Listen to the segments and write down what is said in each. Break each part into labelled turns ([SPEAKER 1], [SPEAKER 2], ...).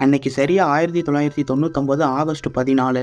[SPEAKER 1] அன்னைக்கு சரியா ஆயிரத்தி தொள்ளாயிரத்தி தொண்ணூத்தொம்பது ஆகஸ்ட் பதினாலு.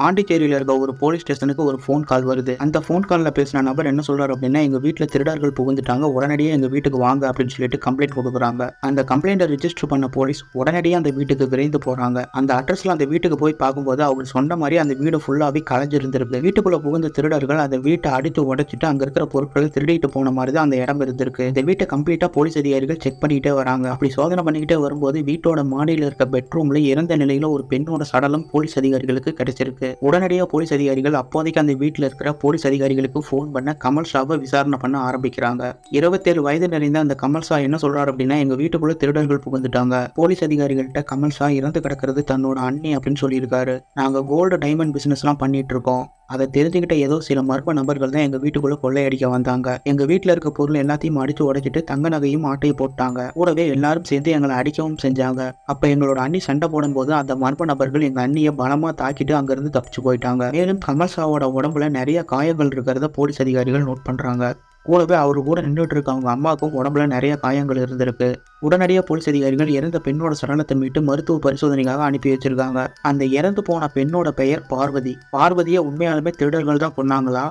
[SPEAKER 1] பாண்டிச்சேரியில் இருக்க ஒரு போலீஸ் ஸ்டேஷனுக்கு ஒரு ஃபோன் கால் வருது. அந்த ஃபோன் காலில் பேசின நபர் என்ன சொல்கிறார் அப்படின்னா எங்கள் வீட்டில் திருடர்கள் புகுந்துட்டாங்க உடனடியே எங்கள் வீட்டுக்கு வாங்க அப்படின்னு சொல்லிட்டு கம்ப்ளைண்ட் கொடுக்குறாங்க. அந்த கம்ப்ளைண்ட்டை ரிஜிஸ்டர் பண்ண போலீஸ் உடனடியே அந்த வீட்டுக்கு விரைந்து போகிறாங்க அந்த அட்ரஸில் அந்த வீட்டுக்கு போய் பார்க்கும்போது அவங்க சொன்ன மாதிரி அந்த வீடு ஃபுல்லாகவே கலைஞ்சிருந்திருக்கு. வீட்டுக்குள்ளே புகுந்த திருடர்கள் அந்த வீட்டை அடித்து உடைச்சிட்டு அங்கே இருக்கிற பொருட்களை திருடிட்டு போன மாதிரி தான் அந்த இடம் இருந்திருக்கு. இந்த வீட்டை கம்ப்ளீட்டாக போலீஸ் அதிகாரிகள் செக் பண்ணிகிட்டே வராங்க. அப்படி சோதனை பண்ணிக்கிட்டே வரும்போது வீட்டோட மாடியில் இருக்க பெட்ரூமில் இறந்த நிலையில் ஒரு பெண்ணோட சடலம் போலீஸ் அதிகாரிகளுக்கு கிடைச்சிருக்கு. உடனடியாக போலீஸ் அதிகாரிகள் அப்போதைக்கு அந்த வீட்டில் இருக்கிற போலீஸ் அதிகாரிகளுக்கு ஃபோன் பண்ண கமல் ஷாவை விசாரணை பண்ண ஆரம்பிக்கிறாங்க. இருபத்தேழு வயது நிறைந்த அந்த கமல் ஷா என்ன சொல்றாரு அப்படின்னா எங்க வீட்டுக்குள்ள திருடர்கள் புகுந்துட்டாங்க. போலீஸ் அதிகாரிகள்கிட்ட கமல் ஷா இறந்து கிடக்கிறது தன்னோட அண்ணி அப்படின்னு சொல்லியிருக்காரு. நாங்க கோல்டு டைமண்ட் பிசினஸ்லாம் பண்ணிட்டு இருக்கோம். அதை தெரிஞ்சுக்கிட்ட ஏதோ சில மர்ம நபர்கள் தான் எங்க வீட்டுக்குள்ள கொள்ளையடிக்க வந்தாங்க. எங்க வீட்டில் இருக்க பொருள் எல்லாத்தையும் அடிச்சு உடைச்சிட்டு தங்க நகையும் ஆட்டையும் போட்டாங்க. கூடவே எல்லாரும் சேர்ந்து எங்களை அடிக்கவும் செஞ்சாங்க. அப்ப எங்களோட அண்ணி சண்டை போடும்போது அந்த மர்ம நபர்கள் எங்க அண்ணியை பலமா தாக்கிட்டு அங்கிருந்து தப்பிச்சு போயிட்டாங்க. மேலும் கமல்சாவோட உடம்புல நிறைய காயங்கள் இருக்கிறத போலீஸ் அதிகாரிகள் நோட் பண்றாங்க. கூடவே அவர் கூட நின்றுட்டு இருக்க அவங்க அம்மாவுக்கும் உடம்புல நிறைய காயங்கள் இருந்திருக்கு. உடனடியாக போலீஸ் அதிகாரிகள் இறந்த பெண்ணோட சடலத்தை மீட்டு மருத்துவ பரிசோதனைக்காக அனுப்பி வச்சிருக்காங்க. அந்த இறந்து போன பெண்ணோட பெயர் பார்வதி. பார்வதியை உண்மையாலுமே திருடர்கள் தான் கொண்டாங்களா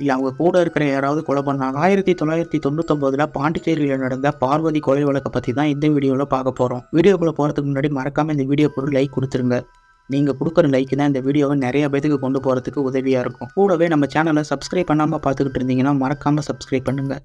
[SPEAKER 1] இல்லை அவங்க கூட இருக்கிற யாராவது கொலை பண்ணாங்க ஆயிரத்தி தொள்ளாயிரத்தி தொண்ணூத்தொம்பதுல பாண்டிச்சேரியில் நடந்த பார்வதி கொலை வழக்கை பற்றி தான் இந்த வீடியோவில் பார்க்க போகிறோம் வீடியோக்குள்ளே போகிறதுக்கு முன்னாடி மறக்காமல் இந்த வீடியோ பொருள் லைக் கொடுத்துருங்க. நீங்கள் கொடுக்குற லைக் தான் இந்த வீடியோவை நிறைய பேத்துக்கு கொண்டு போகிறதுக்கு உதவியாக இருக்கும். கூடவே நம்ம சேனலை சப்ஸ்கிரைப் பண்ணாமல் பார்த்துக்கிட்டு இருந்தீங்கன்னா மறக்காமல் சப்ஸ்கிரைப் பண்ணுங்கள்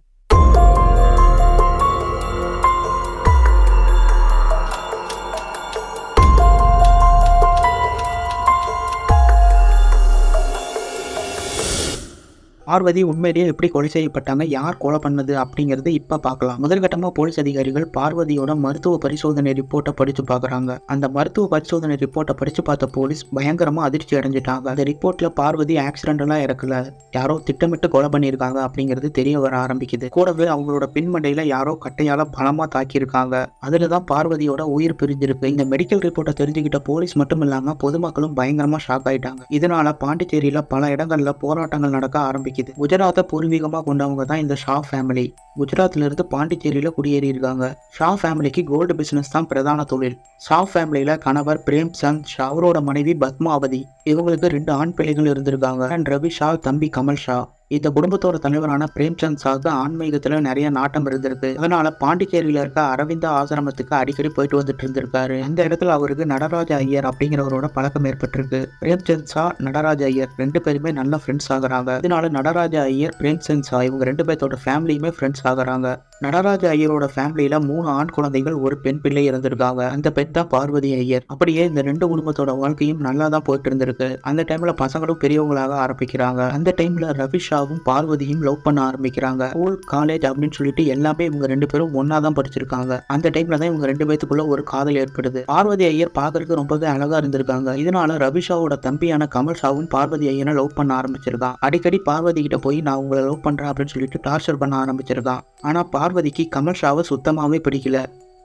[SPEAKER 1] பார்வதி உண்மையிலேயே எப்படி கொலை செய்யப்பட்டாங்க யார் கொலை பண்ணது அப்படிங்கிறது இப்போ பார்க்கலாம். முதல்கட்டமா போலீஸ் அதிகாரிகள் பார்வதியோட மருத்துவ பரிசோதனை ரிப்போர்ட்டை படித்து பார்க்குறாங்க. அந்த மருத்துவ பரிசோதனை ரிப்போர்ட்டை படிச்சு பார்த்த போலீஸ் பயங்கரமாக அதிர்ச்சி அடைஞ்சிட்டாங்க. அந்த ரிப்போர்ட்டில் பார்வதி ஆக்சிடென்டலா இறக்கல. யாரோ திட்டமிட்டு கொலை பண்ணியிருக்காங்க அப்படிங்கிறது தெரிய வர ஆரம்பிக்குது. கூடவே அவங்களோட பின்மண்டையில் யாரோ கட்டையால் பலமாக தாக்கியிருக்காங்க. அதில் தான் பார்வதியோட உயிர் பிரிஞ்சிருக்கு. இந்த மெடிக்கல் ரிப்போர்ட்டை தெரிஞ்சுக்கிட்ட போலீஸ் மட்டும் இல்லாமல் பொதுமக்களும் பயங்கரமாக ஷாக் ஆயிட்டாங்க. இதனால பாண்டிச்சேரியில் பல இடங்களில் போராட்டங்கள் நடக்க ஆரம்பிக்குது குஜராத்தை பூர்வீகமா கொண்டவங்க தான் இந்த ஷா ஃபேமிலி குஜராத்ல இருந்து பாண்டிச்சேரியில் குடியேறி இருக்காங்க ஷா ஃபேமிலிக்கு கோல்டு பிசினஸ் தான் பிரதான தொழில். ஷா ஃபேமிலியில கணவர் பிரேம் சந்த் ஷா அவரோட மனைவி பத்மாவதி. இவங்களுக்கு ரெண்டு ஆண் பிள்ளைகள் இருந்திருக்காங்க. அண்ட் ரவி ஷா தம்பி கமல் ஷா. இந்த குடும்பத்தோட தலைவரான பிரேம்சந்த் ஷாக்கு ஆன்மீகத்துல நிறைய நாட்டம் இருந்திருக்கு. அதனால பாண்டிச்சேரியில இருக்க அரவிந்தா ஆசிரமத்துக்கு அடிக்கடி போயிட்டு வந்துட்டு இருந்திருக்காரு. இந்த இடத்துல அவருக்கு நடராஜ ஐயர் அப்படிங்கிறவரோட பழக்கம் ஏற்பட்டிருக்கு. பிரேம்சந்த் சா நடராஜ ஐயர் ரெண்டு பேருமே நல்ல ஃப்ரெண்ட்ஸ் ஆகுறாங்க. இதனால நடராஜ ஐயர் பிரேம்சந்த் சா இவங்க ரெண்டு பேர்த்தோட ஃபேமிலியுமே ஃப்ரெண்ட்ஸ் ஆகுறாங்க. நடராஜ ஐயரோட ஃபேமிலியில மூணு ஆண் குழந்தைகள் ஒரு பெண் பிள்ளை இருந்திருக்காங்க அந்த பெண் தான் பார்வதி ஐயர். அப்படியே இந்த ரெண்டு குடும்பத்தோட வாழ்க்கையும் நல்லா தான் போயிட்டு இருந்திருக்கு. அந்த டைம்ல பசங்களும் பெரியவங்களாக ஆரம்பிக்கிறாங்க. அந்த டைம்ல ரவிஷாவும் பார்வதியும் லவ் பண்ண ஆரம்பிக்கிறாங்க. ஸ்கூல் காலேஜ் அப்படின்னு சொல்லிட்டு எல்லாமே இவங்க ரெண்டு பேரும் ஒன்னா தான் படிச்சிருக்காங்க. அந்த டைம்ல தான் இவங்க ரெண்டு பேத்துக்குள்ள ஒரு காதல் ஏற்படுது. பார்வதி ஐயர் பார்க்கறதுக்கு ரொம்பவே அழகா இருந்திருக்காங்க. இதனால ரவிஷாவோட தம்பியான கமல் ஷாவும் பார்வதி ஐயனை லவ் பண்ண ஆரம்பிச்சிருக்கான். அடிக்கடி பார்வதி கிட்ட போய் நான் உங்களை லவ் பண்றேன் அப்படின்னு சொல்லிட்டு டார்ச்சர் பண்ண ஆரம்பிச்சிருக்கான். ஆனா பார்வதிக்கு கமல் ஷாவை சுத்தமாவே பிடிக்கல.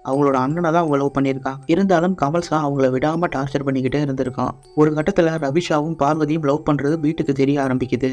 [SPEAKER 1] அவங்களோட அண்ணனை தான் அவங்க லவ் பண்ணியிருக்கான் இருந்தாலும் கமல் ஷா அவங்கள விடாம டார்ச்சர் பண்ணிக்கிட்டே இருந்திருக்கான். ஒரு கட்டத்துல ரவிஷாவும் பார்வதியும் லவ் பண்றது வீட்டுக்கு தெரிய ஆரம்பிக்குது.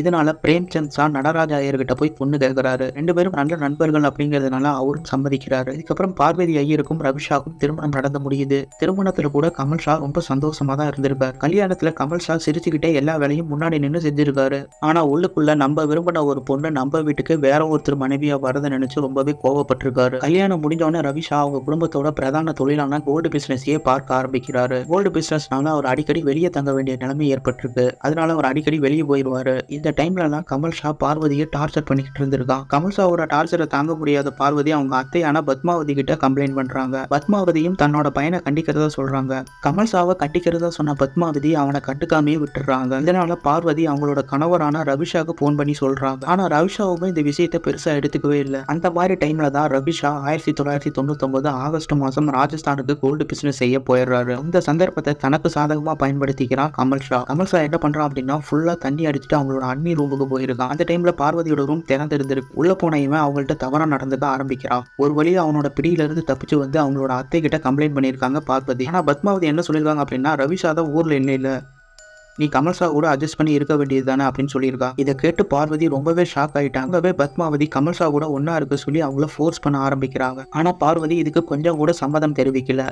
[SPEAKER 1] இதனால பிரேம்சந்த் ஷா நடராஜா ஐயர்கிட்ட போய் பொண்ணு கேட்கிறாரு ரெண்டு பேரும் நல்ல நண்பர்கள் அப்படிங்கிறதுனால அவரும் சம்மதிக்கிறாரு. இதுக்கப்புறம் பார்வதி ஐயருக்கும் ரவிஷாக்கும் திருமணம் நடந்து முடியுது. திருமணத்துல கூட கமல் ஷா ரொம்ப சந்தோஷமா தான் இருந்திருப்பார். கல்யாணத்துல கமல் ஷா சிரிச்சுக்கிட்டே எல்லா வேலையும் முன்னாடி நின்று செஞ்சிருக்காரு. ஆனா உள்ளுக்குள்ள நம்ம விரும்பின ஒரு பொண்ணு நம்ம வீட்டுக்கு வேற ஒருத்தர் மனைவியா வரதை நினைச்சு ரொம்பவே கோவப்பட்டிருக்காரு. கல்யாணம் முடிஞ்சவொடனே ரவிஷா அவங்க குடும்பத்தோட பிரதான தொழிலான கோல்டு பிசினஸையே பார்க்க ஆரம்பிக்கிறாரு. கோல்டு பிசினஸ்னால அவர் அடிக்கடி வெளியே தங்க வேண்டிய நிலைமை ஏற்பட்டிருக்கு. அதனால அவர் அடிக்கடி வெளியே போயிடுவாரு இந்த டைம்ல தான் கமல் ஷா பார்வதியை டார்ச்சர் பண்ணிக்கிட்டு இருந்திருக்கான். கமல் ஷாவோட டார்ச்சரை தாங்க முடியாத பார்வதி அவங்க அத்தையான பத்மாவதி கிட்ட கம்ப்ளைண்ட் பண்றாங்க. பத்மாவதியும் தன்னோட பையனை கண்டிக்கிறதா சொல்றாங்க. கமல் ஷாவை கண்டிக்கிறதா சொன்ன பத்மாவதி அவனை கட்டுக்காமே விட்டுறாங்க. இதனால பார்வதி அவங்களோட கணவரான ரவிஷாக்கு போன் பண்ணி சொல்றாங்க. ஆனா ரவிஷாவும் இந்த விஷயத்தை பெருசா எடுத்துக்கவே இல்லை. அந்த மாதிரி டைம்ல தான் ரவிஷா ஆயிரத்தி தொள்ளாயிரத்தி தொண்ணூத்தொன்பது ஆகஸ்ட் மாசம் ராஜஸ்தானுக்கு கோல்டு பிசினஸ் செய்ய போயிடுறாரு. இந்த சந்தர்ப்பத்தை தனக்கு சாதகமா பயன்படுத்திக்கிறான் கமல் ஷா. கமல் ஷா என்ன பண்றான் அப்படின்னா ஃபுல்லா தண்ணி அடிச்சுட்டு அவங்களோட அண்ணி ரூமுக்கு போயிருக்கான். அந்த டைம்ல பார்வதியோட ரூம் திறந்திருந்திருக்கு. உள்ள போன இவன் அவங்கள்ட்ட தவறா நடந்துக்க ஆரம்பிக்கிறான் ஒரு வழியா அவனோட பிடியில இருந்து தப்பிச்சு வந்து அவங்களோட அத்தை கிட்ட கம்ப்ளைண்ட் பண்ணியிருக்காங்க பார்வதி. ஆனா பத்மாவதி என்ன சொல்லியிருக்காங்க அப்படின்னா ரவிஷா தான் ஊர்ல இல்லை இல்ல. நீ கமல்ஷா கூட அட்ஜஸ்ட் பண்ணி இருக்க வேண்டியது தானே அப்படின்னு சொல்லியிருக்கா. இதை கேட்டு பார்வதி ரொம்பவே ஷாக் ஆயிட்டாங்க. ரொம்பவே பத்மாவதி கமல்ஷா கூட ஒன்றா இருக்க சொல்லி அவங்கள ஃபோர்ஸ் பண்ண ஆரம்பிக்கிறாங்க. ஆனால் பார்வதி இதுக்கு கொஞ்சம் கூட சம்மதம் தெரிவிக்கல.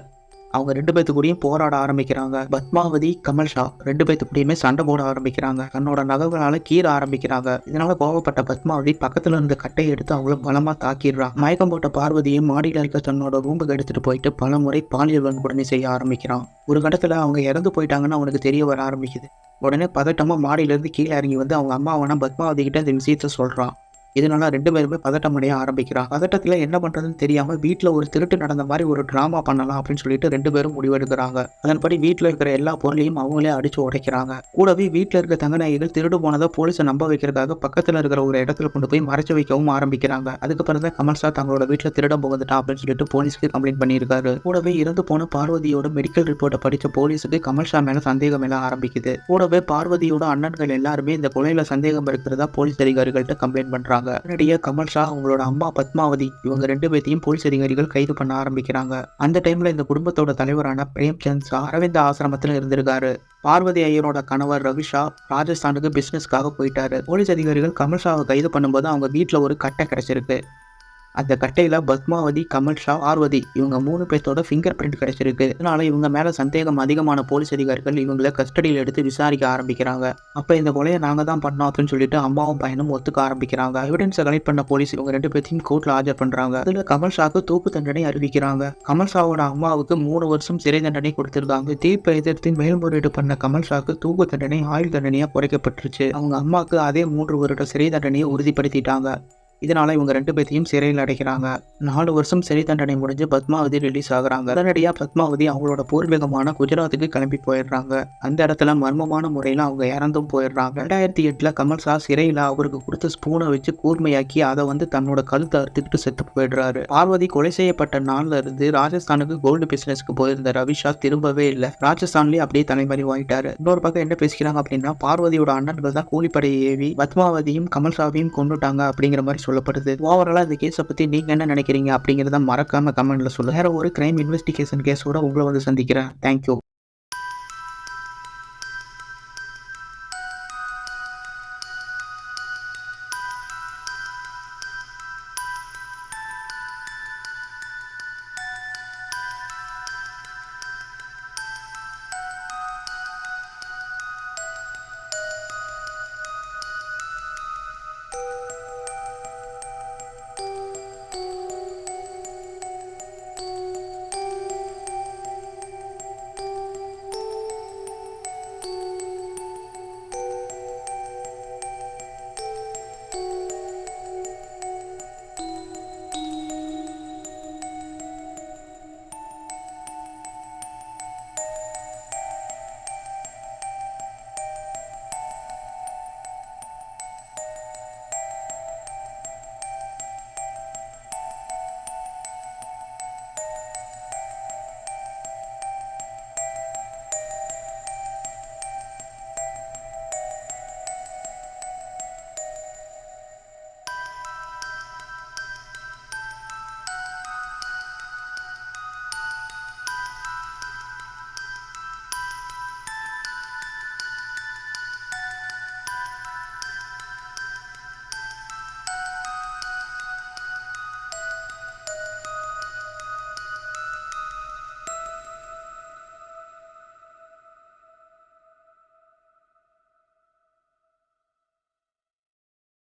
[SPEAKER 1] அவங்க ரெண்டு பேத்து கூடயும் போராட ஆரம்பிக்கிறாங்க. பத்மாவதி கமல் ஷா ரெண்டு பேத்து கூடயுமே சண்டை போட ஆரம்பிக்கிறாங்க. தன்னோட நகங்களால கீற ஆரம்பிக்கிறாங்க. இதனால கோவப்பட்ட பத்மாவதி பக்கத்துல இருந்த கட்டையை எடுத்து அவங்கள பலமா தாக்கிடுறான் மயக்கம் போட்ட பார்வதியை மாடியில் இருக்க தன்னோட ரூம்புக்கு எடுத்துட்டு போயிட்டு பல முறை பாலியல் வன்கொடுமை செய்ய ஆரம்பிக்கிறான். ஒரு கட்டத்துல அவங்க இறந்து போயிட்டாங்கன்னு அவனுக்கு தெரிய வர ஆரம்பிக்குது. உடனே பதட்டமா மாடியிலேருந்து கீழே இறங்கி வந்து அவங்க அம்மாவனா பத்மாவதி கிட்ட இந்த விஷயத்த சொல்றான். இதனால ரெண்டு பேருமே பதட்டம் அடைய ஆரம்பிக்கிறான் பதட்டத்தில் என்ன பண்ணுறதுன்னு தெரியாமல் வீட்டில் ஒரு திருட்டு நடந்த மாதிரி ஒரு ட்ராமா பண்ணலாம் அப்படின்னு சொல்லிட்டு ரெண்டு பேரும் முடிவெடுக்கிறாங்க. அதன்படி வீட்டில் இருக்கிற எல்லா பொருளையும் அவங்களே அடிச்சு உடைக்கிறாங்க. கூடவே வீட்டில் இருக்கிற தங்கநாயகிகள் திருடு போனதை போலீஸை நம்ப வைக்கிறதாக பக்கத்தில் இருக்கிற ஒரு இடத்துல கொண்டு போய் மறைச்சு வைக்கவும் ஆரம்பிக்கிறாங்க. அதுக்கப்புறம் தான் கமல் சார் தங்களோட வீட்டில் திருட புகுந்துட்டான் அப்படின்னு சொல்லிட்டு போலீஸ்க்கு கம்ப்ளைண்ட் பண்ணியிருக்காரு. கூடவே இறந்து போன பார்வதியோட மெடிக்கல் ரிப்போர்ட்டை படித்த போலீஸுக்கு கமல் ஷா மேலே சந்தேகம் எல்லாம் ஆரம்பிக்குது. கூடவே பார்வதியோட அண்ணன்கள் எல்லாருமே இந்த கொலையில சந்தேகம் இருக்கிறதா போலீஸ் அதிகாரிகள்கிட்ட கம்ப்ளைண்ட் பண்றாங்க. உடனடியே கமல் ஷா அவங்களோட அம்மா பத்மாவதி இவங்க ரெண்டு பேர்த்தையும் போலீஸ் அதிகாரிகள் கைது பண்ண ஆரம்பிக்கிறாங்க. அந்த டைம்ல இந்த குடும்பத்தோட தலைவரான பிரேம்சந்த் ஷா அரவிந்த ஆசிரமத்தில் இருந்திருக்காரு. பார்வதி ஐயரோட கணவர் ரவிஷா ராஜஸ்தானுக்கு பிசினஸ்க்காக போயிட்டாரு. போலீஸ் அதிகாரிகள் கமல் ஷாவை கைது பண்ணும்போது அவங்க வீட்டில் ஒரு கட்டை கிடைச்சிருக்கு. அந்த கட்டையில் பத்மாவதி கமல் ஷா ஆர்வதி இவங்க மூணு பேர்த்தோட ஃபிங்கர் பிரிண்ட் கிடைச்சிருக்கு. இதனால இவங்க மேலே சந்தேகம் அதிகமான போலீஸ் அதிகாரிகள் இவங்களை கஸ்டடியில் எடுத்து விசாரிக்க ஆரம்பிக்கிறாங்க. அப்போ இந்த கொலையை நாங்கள் தான் பண்ணோம் அப்படின்னு சொல்லிட்டு அம்மாவும் பையனும் ஒத்துக்க ஆரம்பிக்கிறாங்க. எவிடன்ஸை கலெக்ட் பண்ண போலீஸ் இவங்க ரெண்டு பேர்த்தையும் கோர்ட்டில் ஆஜர் பண்ணுறாங்க அதில் கமல் ஷாக்கு தூக்கு தண்டனை அறிவிக்கிறாங்க. கமல் ஷாவோட அம்மாவுக்கு மூணு வருஷம் சிறை தண்டனை கொடுத்திருக்காங்க தீர்ப்பை எதிர்த்து மேல்முறையீடு பண்ண கமல் ஷாக்கு தூக்கு தண்டனை ஆயுள் தண்டனையாக குறைக்கப்பட்டுருச்சு. அவங்க அம்மாவுக்கு அதே மூன்று வருட சிறை தண்டனையை உறுதிப்படுத்திட்டாங்க. இதனால் இவங்க ரெண்டு பேர்த்தையும் சிறையில் அடைக்கிறாங்க நாலு வருஷம் சிறை தண்டனை முடிஞ்சு பத்மாவதி ரிலீஸ் ஆகுறாங்க. உடனடியாக பத்மாவதி அவங்களோட பூர்வீகமான குஜராத்துக்கு கிளம்பி போயிடுறாங்க. அந்த இடத்துல மர்மமான முறையில் அவங்க இறந்தும் போயிடுறாங்க. ரெண்டாயிரத்தி எட்டில் கமல்சா சிறையில் அவருக்கு கொடுத்த ஸ்பூனை வச்சு கூர்மையாக்கி அதை வந்து தன்னோட கழுத்தை அறுத்துக்கிட்டு செத்து போயிடுறாரு. பார்வதி கொலை செய்யப்பட்ட நாளில் இருந்து ராஜஸ்தானுக்கு கோல்டு பிசினஸ்க்கு போயிருந்த ரவிஷா திரும்பவே இல்லை. ராஜஸ்தான்லேயே அப்படியே தலைமறை வாங்கிட்டாரு இன்னொரு பக்கம் என்ன பேசிக்கிறாங்க அப்படின்னா பார்வதியோட அண்ணன்கள் தான் கூலிப்படையை ஏவி பத்மாவதியும் கமல் ஷாவையும் கொண்டுட்டாங்க அப்படிங்கிற மாதிரி சொல்லப்படுது. ஓவராலாக இந்த கேஸை பத்தி நீங்க என்ன நினைக்கிறீங்க அப்படிங்கிறத மறக்காம கமெண்ட்ல சொல்லுங்கள் வேறு ஒரு கிரைம் இன்வெஸ்டிகேஷன் கேஸோட உங்களை வந்து சந்திக்கிறேன். தேங்க்யூ